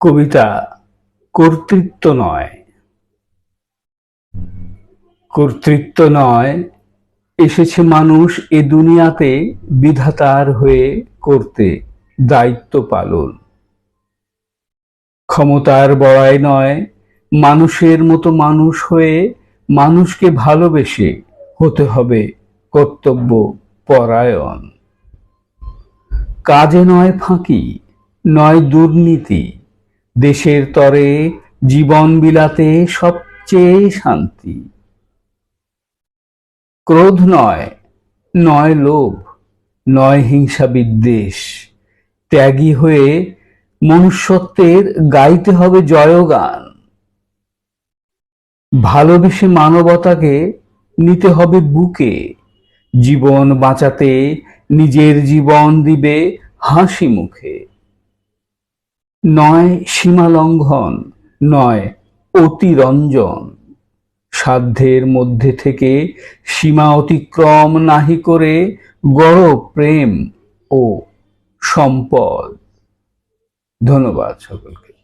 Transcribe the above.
কবিতা কর্তৃত্ব নয়। কর্তৃত্ব নয়, এসেছে মানুষ এ দুনিয়াতে বিধাতার হয়ে করতে দায়িত্ব পালন। ক্ষমতার বড়াই নয়, মানুষের মতো মানুষ হয়ে মানুষকে ভালোবেসে হতে হবে কর্তব্য পরায়ণ। কাজে নয় ফাঁকি, নয় দুর্নীতি দেশের তরে জীবন বিলাতে সবচেয়ে শান্তি। ক্রোধ নয় নয় লোভ, নয় হিংসা বিদ্বেষ। ত্যাগী হয়ে মনুষ্যত্বের গাইতে হবে জয়গান। ভালোবেসে মানবতাকে নিতে হবে বুকে। জীবন বাঁচাতে নিজের জীবন দিবে হাসি মুখে। নয় সীমা লঙ্ঘন নয় অতিরঞ্জন। সাধ্যের মধ্যে থেকে সীমা অতিক্রম নাহি করে গড় প্রেম ও সম্পদ। ধন্যবাদ সকলকে।